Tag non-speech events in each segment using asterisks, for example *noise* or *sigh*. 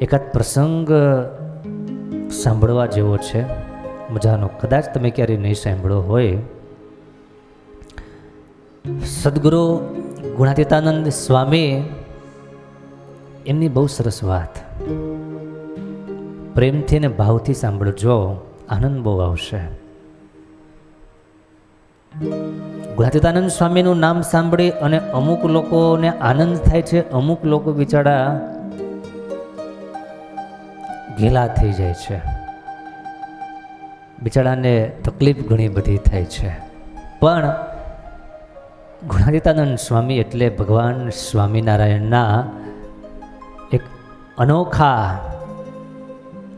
એકાદ પ્રસંગ સાંભળવા જેવો છે. મજાનો. કદાચ તમે ક્યારેય નહીં સાંભળ્યો હોય. સદગુરુ ગુણાતીતાનંદ સ્વામી એમની બહુ સરસ વાત. પ્રેમથી અને ભાવથી સાંભળજો. આનંદ બહુ આવશે. ગુણાતીતાનંદ સ્વામીનું નામ સાંભળી અને અમુક લોકોને આનંદ થાય છે. અમુક લોકો બિચારા ઘેલા થઈ જાય છે. બિચારાને તકલીફ ઘણી બધી થાય છે. પણ ગુણાદિતાનંદ સ્વામી એટલે ભગવાન સ્વામિનારાયણના એક અનોખા,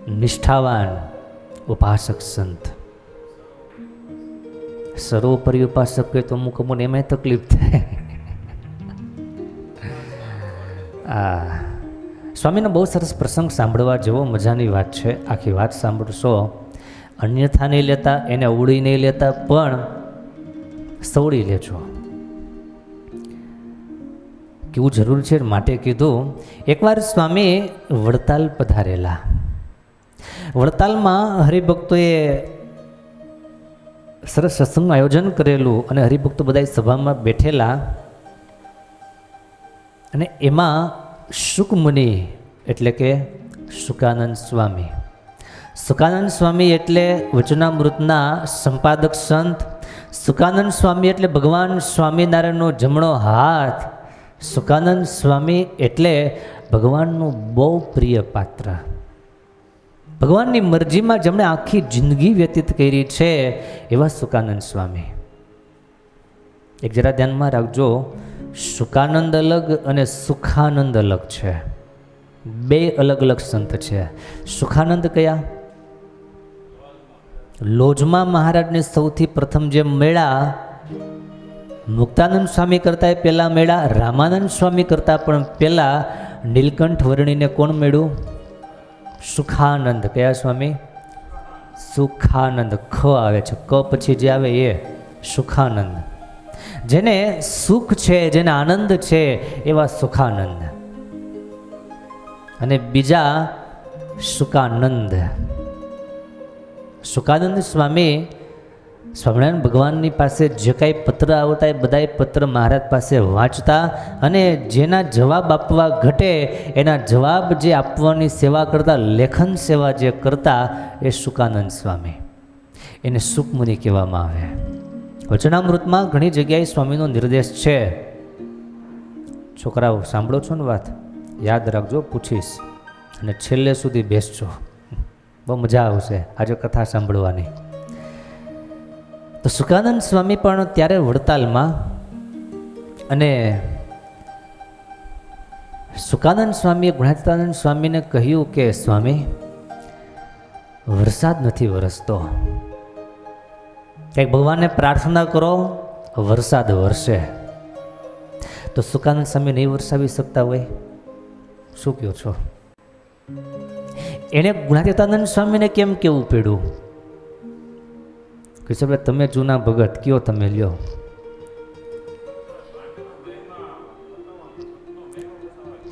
નિષ્ઠાવાન ઉપાસક સંત. સર્વોપરી ઉપાસક તો અમુક અમુક એમાં તકલીફ થાય. *laughs* આ સ્વામીનો બહુ સરસ પ્રસંગ સાંભળવા જેવો મજાની વાત છે. આખી વાત સાંભળશો. અન્યથા નહીં લેતા, એને ઉડી નહીં લેતા, પણ સવડી લેજો. કેવું જરૂર છે માટે કીધું? એકવાર સ્વામી વડતાલ પધારેલા. વડતાલમાં હરિભક્તોએ સરસ સત્સંગનું આયોજન કરેલું અને હરિભક્તો બધા સભામાં બેઠેલા. અને એમાં શુકમુનિ એટલે કે સુકાનંદ સ્વામી. સુકાનંદ સ્વામી એટલે વચનામૃતના સંપાદક સંત. સુકાનંદ સ્વામી એટલે ભગવાન સ્વામિનારાયણનો જમણો હાથ. સુકાનંદ સ્વામી એટલે ભગવાનનું બહુ પ્રિય પાત્ર. ભગવાનની મરજીમાં જેમણે આખી જિંદગી વ્યતીત કરી છે એવા સુકાનંદ સ્વામી. એક જરા ધ્યાનમાં રાખજો સુકાનંદ અલગ અને સુખાનંદ અલગ છે. બે અલગ અલગ સંત છે. સુખાનંદ કયા? લોજમાં મહારાજને સૌથી પ્રથમ જે મેળા મુક્તાનંદ સ્વામી કરતાં પહેલાં મેળા, રામાનંદ સ્વામી કરતાં પણ પહેલાં નીલકંઠ વર્ણીને કોણ મેળ્યું? સુખાનંદ. કયા સ્વામી? સુખાનંદ. ખ આવે છે. ક પછી જે આવે એ સુખાનંદ. જેને સુખ છે, જેને આનંદ છે, એવા સુખાનંદ. અને બીજા સુકાનંદ. સુકાનંદ સ્વામી સ્વામિનારાયણ ભગવાનની પાસે જે કાંઈ પત્ર આવતા એ બધાય પત્ર મહારાજ પાસે વાંચતા અને જેના જવાબ આપવા ઘટે, એના જવાબ જે આપવાની સેવા કરતા, લેખન સેવા જે કરતા એ સુકાનંદ સ્વામી. એને સુખમુનિ કહેવામાં આવે. વચનામૃતમાં ઘણી જગ્યાએ સ્વામીનો નિર્દેશ છે. છોકરાઓ, સાંભળો છો ને વાત? યાદ રાખજો, પૂછીશ. અને છેલ્લે સુધી બેસજો. બહુ મજા આવશે આજે કથા સાંભળવાની. તો સુકાનંદ સ્વામી પણ ત્યારે વડતાલમાં અને સુકાનંદ સ્વામીએ ગુણાતાનંદ સ્વામીને કહ્યું કે, સ્વામી, વરસાદ નથી વરસતો. કંઈક ભગવાનને પ્રાર્થના કરો, વરસાદ વરસે. તો સુકાનંદ સ્વામી નહીં વરસાવી શકતા હોય? શું કહો છો? એણે ગુણાતીતાનંદ સ્વામીને કેમ કેવું પડ્યું? કે સાહેબ તમે જૂના ભગત, કયો તમે લ્યો?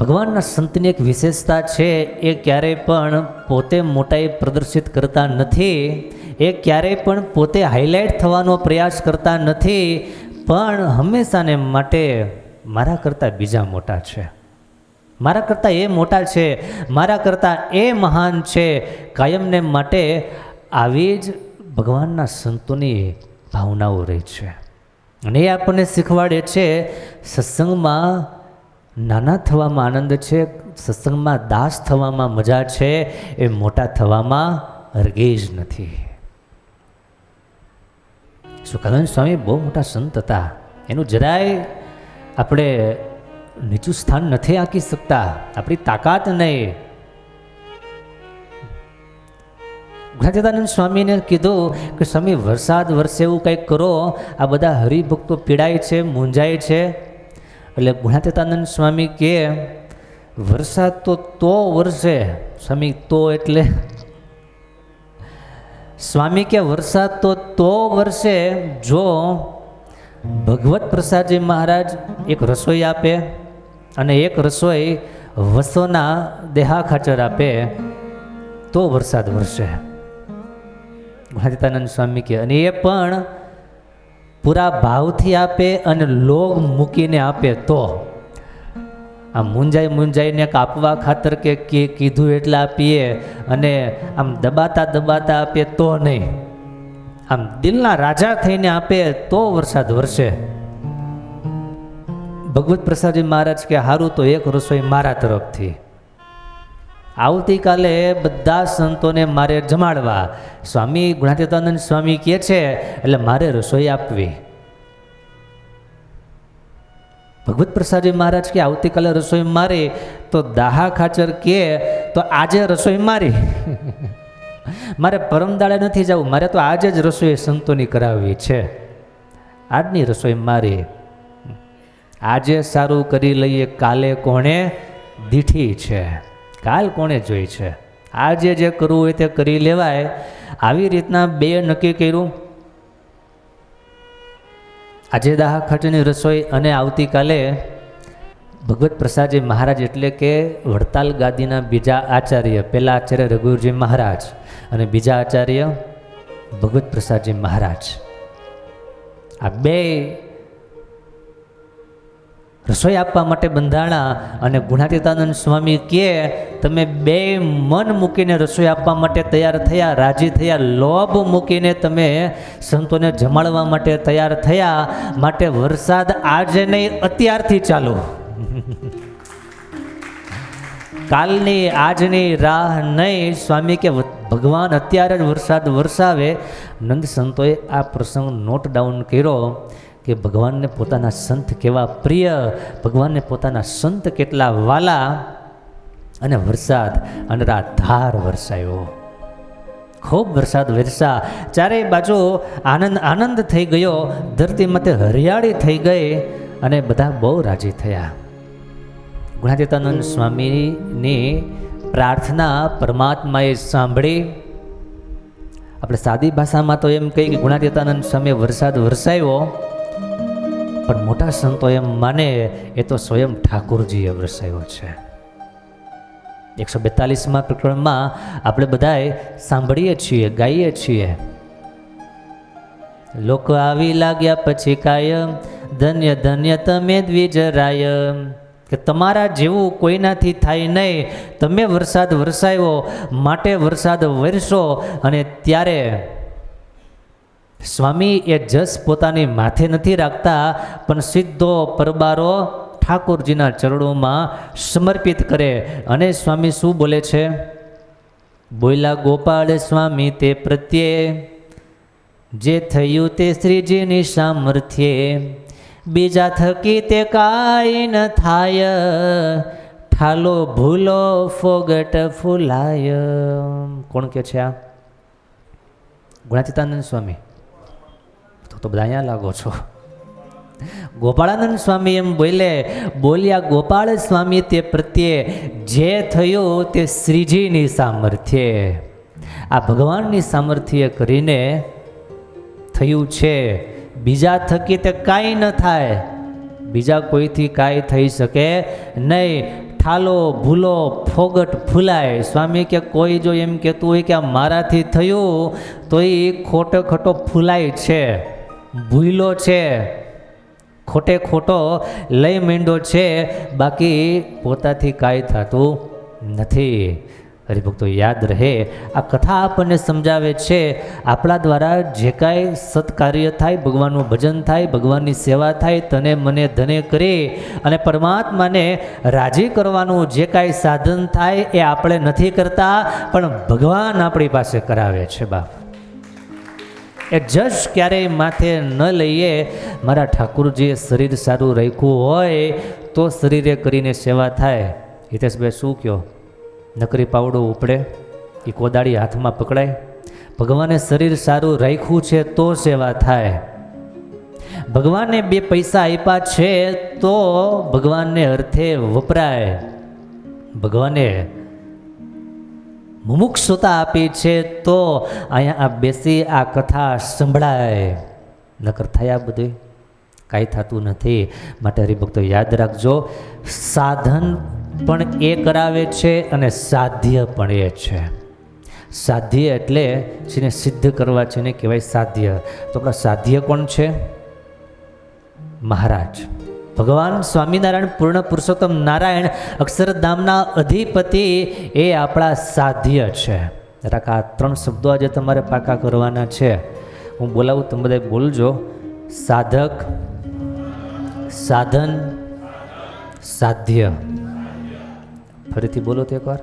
ભગવાનના સંતની એક વિશેષતા છે, એ ક્યારેય પણ પોતે મોટાઈ પ્રદર્શિત કરતા નથી. એ ક્યારેય પણ પોતે હાઇલાઇટ થવાનો પ્રયાસ કરતા નથી, પણ હંમેશાને માટે મારા કરતાં બીજા મોટા છે. મારા કરતાં એ મોટા છે, મારા કરતાં એ મહાન છે, કાયમને માટે આવી જ ભગવાનના સંતોની ભાવનાઓ રહી છે. અને એ આપણને શીખવાડે છે, સત્સંગમાં નાના થવામાં આનંદ છે, સત્સંગમાં દાસ થવામાં મજા છે, એ મોટા થવામાં હરગેજ નથી. સુકાનંદ સ્વામી બહુ મોટા સંત હતા. એનું જરાય આપણે નીચું સ્થાન નથી આંકી શકતા. આપણી તાકાત નહીં. જ્ઞાતિદાનંદ સ્વામીને કીધું કે, સ્વામી, વરસાદ વરસે એવું કંઈક કરો. આ બધા હરિભક્તો પીડાય છે, મૂંઝાય છે. એટલે ગુણાતીતાનંદ સ્વામી કે, વરસાદ તો તો વરસે. સ્વામી, તો એટલે સ્વામી કે વરસાદ તો તો વરસે, જો ભગવત પ્રસાદજી મહારાજ એક રસોઈ આપે અને એક રસોઈ વસોના દેહા ખાચર આપે, તો વરસાદ વરસે. મહાજીતાનંદ સ્વામી કે, અને એ પણ પૂરા ભાવથી આપે અને લોગ મૂકીને આપે તો. આમ મુંજાઈ મુંજાઈને કાપવા ખાતર કે કીધું એટલે આપીએ અને આમ દબાતા દબાતા આપીએ તો નહીં. આમ દિલના રાજા થઈને આપે તો વરસાદ વરસે. ભગવત પ્રસાદજી મહારાજ કે હારું તો એક રસોઈ મારા તરફથી. આવતીકાલે બધા સંતોને મારે જમાડવા. સ્વામી ગુણાતીતાનંદ સ્વામી કહે છે, એટલે મારે રસોઈ આપવી. ભગવત પ્રસાદજી મહારાજ કે, આવતીકાલે રસોઈ મારી. તો દાહા ખાચર કે, તો આજે રસોઈ મારી. *laughs* મારે પરમદાડે નથી જવું. મારે તો આજે જ રસોઈ સંતોની કરાવવી છે. આજની રસોઈ મારી. આજે સારું કરી લઈએ કાલે કોણે દીઠી છે. કાલ કોણે જોઈ છે. આજે જે કરવું હોય તે કરી લેવાય. આવી રીતના બે નક્કી કર્યું. આજે દાહ ખર્ચની રસોઈ અને આવતીકાલે ભગવત પ્રસાદજી મહારાજ એટલે કે વડતાલ ગાદીના બીજા આચાર્ય પહેલા આચાર્ય રઘુરજી મહારાજ અને બીજા આચાર્ય ભગવત પ્રસાદજી મહારાજ. આ બે રસોઈ આપવા માટે બંધાણા અને ગુણાતીતાનંદ સ્વામી કે, તમે બે મન મૂકીને રસોઈ આપવા માટે તૈયાર થયા, રાજી થયા, લોભ મૂકીને તમે સંતોને જમાડવા માટે તૈયાર થયા, માટે વરસાદ આજે નહીં, અત્યારથી ચાલુ. *laughs* કાલની આજની રાહ નહીં, સ્વામી કે, ભગવાન અત્યારે જ વરસાદ વરસાવે. નંદ સંતોએ આ પ્રસંગ નોટ ડાઉન કર્યો. કે ભગવાનને પોતાના સંત કેવા પ્રિય, ભગવાનને પોતાના સંત કેટલા વાલા અને વરસાદ અને ધાર વરસાયો. ખૂબ વરસાદ વરસા ચારેય બાજુ આનંદ આનંદ થઈ ગયો. ધરતી મતે હરિયાળી થઈ ગઈ અને બધા બહુ રાજી થયા. ગુણાતીતાનંદ સ્વામીની પ્રાર્થના પરમાત્માએ સાંભળી. આપણે સાદી ભાષામાં તો એમ કહીએ કે ગુણાતીતાનંદ સ્વામીએ વરસાદ વરસાવ્યો પણ મોટા સંતો એમ માને, એ તો સ્વયં ઠાકોરજીએ વરસાયો છે. એકસો બેતાલીસમાં પ્રકરણમાં આપણે બધાએ સાંભળીએ છીએ, ગાઈએ છીએ. લોકો આવી લાગ્યા પછી કાયમ, ધન્ય ધન્ય, તમે દ્વિજરાય, કે તમારા જેવું કોઈનાથી થાય નહીં. તમે વરસાદ વરસાવ્યો, માટે વરસાદ વરસો, અને ત્યારે સ્વામી એ જસ પોતાની માથે નથી રાખતા, પણ સીધો પરબારો ઠાકોરજીના ચરણોમાં સમર્પિત કરે. અને સ્વામી શું બોલે છે? બોલ્યા, ગોપાળ સ્વામી, તે પ્રત્યે જે થયું તે શ્રીજીની સામર્થ્યે. બીજા થકી તે કાંઈ ન થાય. ઠાલો ભૂલો, ફોગટ ફૂલાય. કોણ કે છે આ? ગુણાતીતાનંદ સ્વામી. તો બધા અહીંયા લાગો છો. ગોપાળાનંદ સ્વામી એમ બોલે, બોલ્યા, ગોપાળ સ્વામી, તે પ્રત્યે જે થયું તે શ્રીજીની સામર્થ્ય. આ ભગવાનની સામર્થ્ય કરીને થયું છે. બીજા થકી તે કાંઈ ન થાય. બીજા કોઈથી કાંઈ થઈ શકે નહીં. ઠાલો, ભૂલો, ફોગટ ફૂલાય સ્વામી કે, કોઈ જો એમ કહેતું હોય કે આ મારાથી થયું, તો એ ખોટો ખોટો ફૂલાય છે. ભૂલો છે. ખોટે ખોટો લઈ મીંડો છે. બાકી પોતાથી કાંઈ થતું નથી. હરિભક્તો, યાદ રહે. આ કથા આપણને સમજાવે છે. આપણા દ્વારા જે કાંઈ સત્કાર્ય થાય, ભગવાનનું ભજન થાય, ભગવાનની સેવા થાય, તને મને ધને કરી અને પરમાત્માને રાજી કરવાનું જે કાંઈ સાધન થાય એ આપણે નથી કરતા, પણ ભગવાન આપણી પાસે કરાવે છે બાપ. એ જશ ક્યારેય માથે ન લઈએ, મારા ઠાકુરજીએ શરીર સારું રાખ્યું હોય, તો શરીરે કરીને સેવા થાય. હિતેશભાઈ, શું કહો? નકરી પાવડો ઉપડે એ કોદાળી હાથમાં પકડાય. ભગવાને શરીર સારું રાખ્યું છે, તો સેવા થાય. ભગવાને બે પૈસા આપ્યા છે, તો ભગવાનને અર્થે વપરાય. ભગવાને મુમુક્ષુતા આપી છે તો અહીંયા આ બેસી આ કથા સંભળાય. નકર થયા બધું કાંઈ થતું નથી. માટે હરિભક્તો યાદ રાખજો, સાધન પણ એ કરાવે છે અને સાધ્ય પણ એ છે. સાધ્ય એટલે જેને સિદ્ધ કરવા છે એને કહેવાય સાધ્ય. તો આપણા સાધ્ય કોણ છે? મહારાજ. ભગવાન સ્વામિનારાયણ પૂર્ણ પુરુષોત્તમ નારાયણ અક્ષરધામના અધિપતિ એ આપણા સાધ્ય છે. જરાક આ ત્રણ શબ્દો આજે તમારે પાકા કરવાના છે. હું બોલાવું, તમે બધા બોલજો. સાધક, સાધન, સાધ્ય. ફરીથી બોલો તો એકવાર.